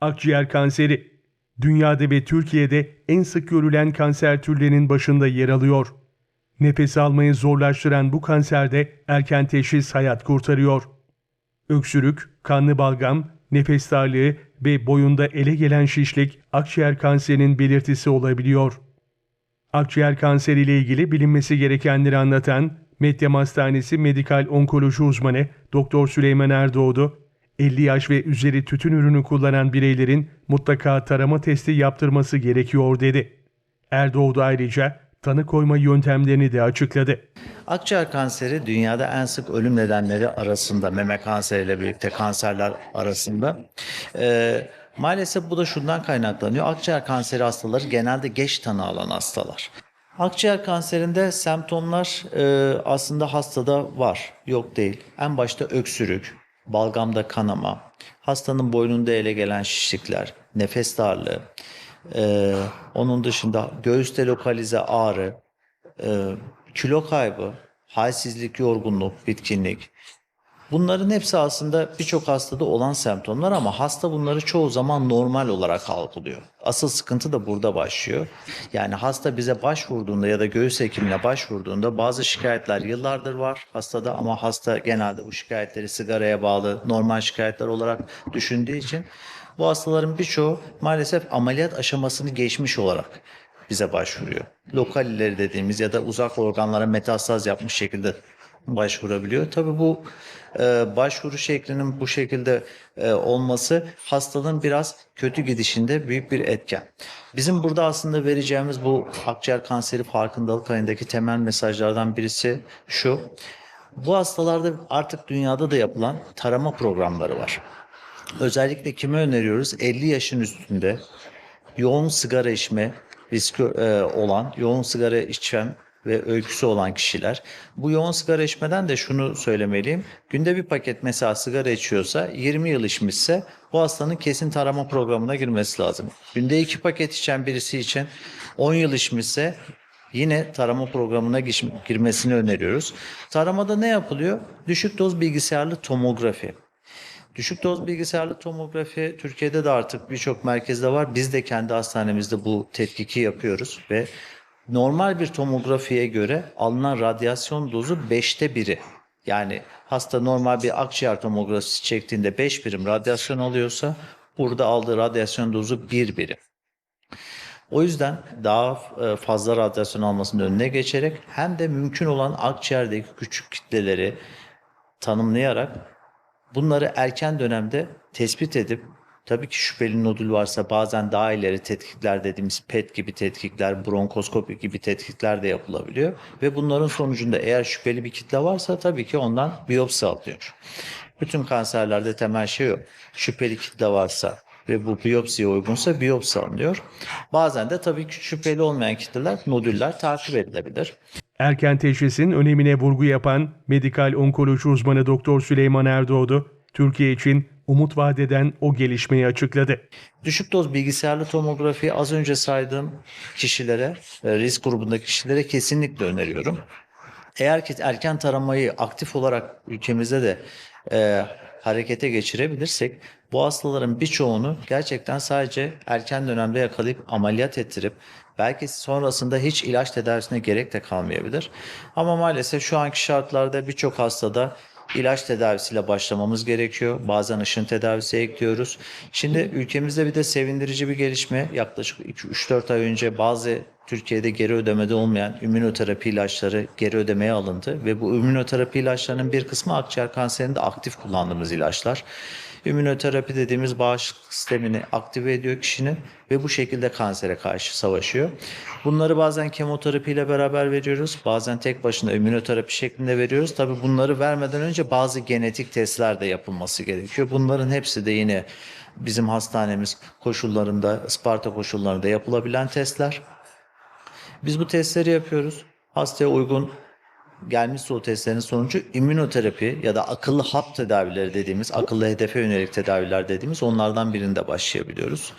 Akciğer kanseri. Dünyada ve Türkiye'de en sık görülen kanser türlerinin başında yer alıyor. Nefes almayı zorlaştıran bu kanserde erken teşhis hayat kurtarıyor. Öksürük, kanlı balgam, nefes darlığı ve boyunda ele gelen şişlik akciğer kanserinin belirtisi olabiliyor. Akciğer kanseri ile ilgili bilinmesi gerekenleri anlatan Medyam Hastanesi Medikal Onkoloji uzmanı Doktor Süleyman Erdoğdu, 50 yaş ve üzeri tütün ürünü kullanan bireylerin mutlaka tarama testi yaptırması gerekiyor dedi. Erdoğdu ayrıca tanı koyma yöntemlerini de açıkladı. Akciğer kanseri dünyada en sık ölüm nedenleri arasında, meme kanseriyle birlikte kanserler arasında. Ee, maalesef bu da şundan kaynaklanıyor. Akciğer kanseri hastaları genelde geç tanı alan hastalar. Akciğer kanserinde semptomlar e, aslında hastada var, yok değil. En başta öksürük, balgamda kanama, hastanın boynunda ele gelen şişlikler, nefes darlığı, e, onun dışında göğüste lokalize ağrı, e, kilo kaybı, halsizlik, yorgunluk, bitkinlik. Bunların hepsi aslında birçok hastada olan semptomlar ama hasta bunları çoğu zaman normal olarak algılıyor. Asıl sıkıntı da burada başlıyor. Yani hasta bize başvurduğunda ya da göğüs hekimine başvurduğunda bazı şikayetler yıllardır var hastada ama hasta genelde bu şikayetleri sigaraya bağlı normal şikayetler olarak düşündüğü için bu hastaların birçoğu maalesef ameliyat aşamasını geçmiş olarak bize başvuruyor. Lokal ileri dediğimiz ya da uzak organlara metastaz yapmış şekilde başvurabiliyor. Tabii bu e, başvuru şeklinin bu şekilde e, olması hastalığın biraz kötü gidişinde büyük bir etken. Bizim burada aslında vereceğimiz bu akciğer kanseri farkındalık ayındaki temel mesajlardan birisi şu. Bu hastalarda artık dünyada da yapılan tarama programları var. Özellikle kime öneriyoruz? 50 yaşın üstünde yoğun sigara içme riski e, olan, yoğun sigara içen ve öyküsü olan kişiler. Bu yoğun sigara içmeden de şunu söylemeliyim. Günde bir paket mesela sigara içiyorsa 20 yıl içmişse bu hastanın kesin tarama programına girmesi lazım. Günde iki paket içen birisi için 10 yıl içmişse yine tarama programına girmesini öneriyoruz. Taramada ne yapılıyor? Düşük doz bilgisayarlı tomografi. Düşük doz bilgisayarlı tomografi Türkiye'de de artık birçok merkezde var. Biz de kendi hastanemizde bu tetkiki yapıyoruz ve normal bir tomografiye göre alınan radyasyon dozu 5'te biri. Yani hasta normal bir akciğer tomografisi çektiğinde 5 birim radyasyon alıyorsa burada aldığı radyasyon dozu 1 birim. O yüzden daha e, fazla radyasyon almasının önüne geçerek hem de mümkün olan akciğerdeki küçük kitleleri tanımlayarak bunları erken dönemde tespit edip tabii ki şüpheli nodül varsa bazen daha ileri tetkikler dediğimiz PET gibi tetkikler, bronkoskopi gibi tetkikler de yapılabiliyor. Ve bunların sonucunda eğer şüpheli bir kitle varsa tabii ki ondan biyopsi alınıyor. Bütün kanserlerde temel şey o. Şüpheli kitle varsa ve bu biyopsiye uygunsa biyopsi alınıyor. Bazen de tabii ki şüpheli olmayan kitleler, nodüller takip edilebilir. Erken teşhisin önemine vurgu yapan medikal onkoloji uzmanı Doktor Süleyman Erdoğdu, Türkiye için umut vadeden o gelişmeyi açıkladı. Düşük doz bilgisayarlı tomografiyi az önce saydığım kişilere, e, risk grubundaki kişilere kesinlikle öneriyorum. Eğer ki erken taramayı aktif olarak ülkemizde de e, harekete geçirebilirsek bu hastaların birçoğunu gerçekten sadece erken dönemde yakalayıp ameliyat ettirip belki sonrasında hiç ilaç tedavisine gerek de kalmayabilir. Ama maalesef şu anki şartlarda birçok hastada ilaç tedavisiyle başlamamız gerekiyor. Bazen ışın tedavisi ekliyoruz. Şimdi ülkemizde bir de sevindirici bir gelişme yaklaşık 3-4 ay önce bazı Türkiye'de geri ödemede olmayan ümünoterapi ilaçları geri ödemeye alındı ve bu ümünoterapi ilaçlarının bir kısmı akciğer kanserinde aktif kullandığımız ilaçlar. Ümünoterapi dediğimiz bağışıklık sistemini aktive ediyor kişinin ve bu şekilde kansere karşı savaşıyor. Bunları bazen kemoterapi ile beraber veriyoruz. Bazen tek başına ümünoterapi şeklinde veriyoruz. Tabii bunları vermeden önce bazı genetik testler de yapılması gerekiyor. Bunların hepsi de yine bizim hastanemiz koşullarında, Isparta koşullarında yapılabilen testler. Biz bu testleri yapıyoruz. Hastaya uygun gelmişse o testlerin sonucu immünoterapi ya da akıllı hap tedavileri dediğimiz, akıllı hedefe yönelik tedaviler dediğimiz onlardan birinde başlayabiliyoruz.